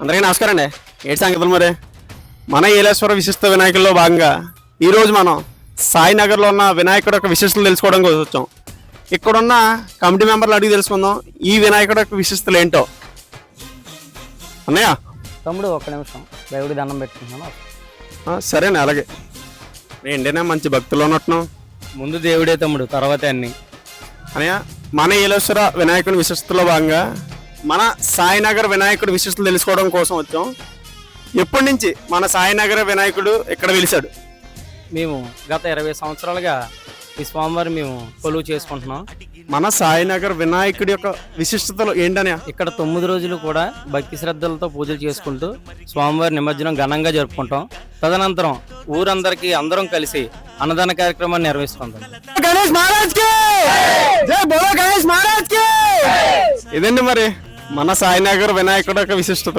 అందరికీ నమస్కారం అండి. ఏంటి సంగతులు మరి? మన ఏలేశ్వర విశిష్ట వినాయకుల్లో భాగంగా ఈరోజు మనం సాయినగర్లో ఉన్న వినాయకుడు యొక్క విశిష్టలు తెలుసుకోవడం కోసం వచ్చాం. ఇక్కడున్న కమిటీ మెంబర్లు అడిగి తెలుసుకుందాం ఈ వినాయకుడు యొక్క విశిష్టలు ఏంటో. అన్నయ్య? తమ్ముడు ఒక్క నిమిషం. దేవుడి దండం పెట్టుకుంటున్నాను. సరేనా అలాగే. ఏంటనే మంచి భక్తులు ఉన్నట్టున్నాం ముందు దేవుడే తమ్ముడు తర్వాత అన్ని. అనయ్య మన ఏలేశ్వర వినాయకుడి విశిష్టలో భాగంగా మన సాయినగర్ వినాయకుడి విశిష్టలు తెలుసుకోవడం కోసం వచ్చాం. ఎప్పటి నుంచి మన సాయినగర్ వినాయకుడు ఇక్కడ వెలిశాడు? మేము గత ఇరవై సంవత్సరాలుగా ఈ స్వామివారి మేము కొలువు చేసుకుంటున్నాం. మన సాయినగర్ వినాయకుడి యొక్క విశిష్టతలు ఏంటనే? ఇక్కడ తొమ్మిది రోజులు కూడా భక్తి శ్రద్ధలతో పూజలు చేసుకుంటూ స్వామివారి నిమజ్జనం ఘనంగా జరుపుకుంటాం. తదనంతరం ఊరందరికీ అందరం కలిసి అన్నదాన కార్యక్రమాన్ని నిర్వహిస్తుంటాం. గణేష్ మహారాజ్కి జై! బోలో గణేష్ మహారాజ్కి ఇదండి మరి? మన సాయినగర్ వినాయకుడు యొక్క విశిష్టతలు.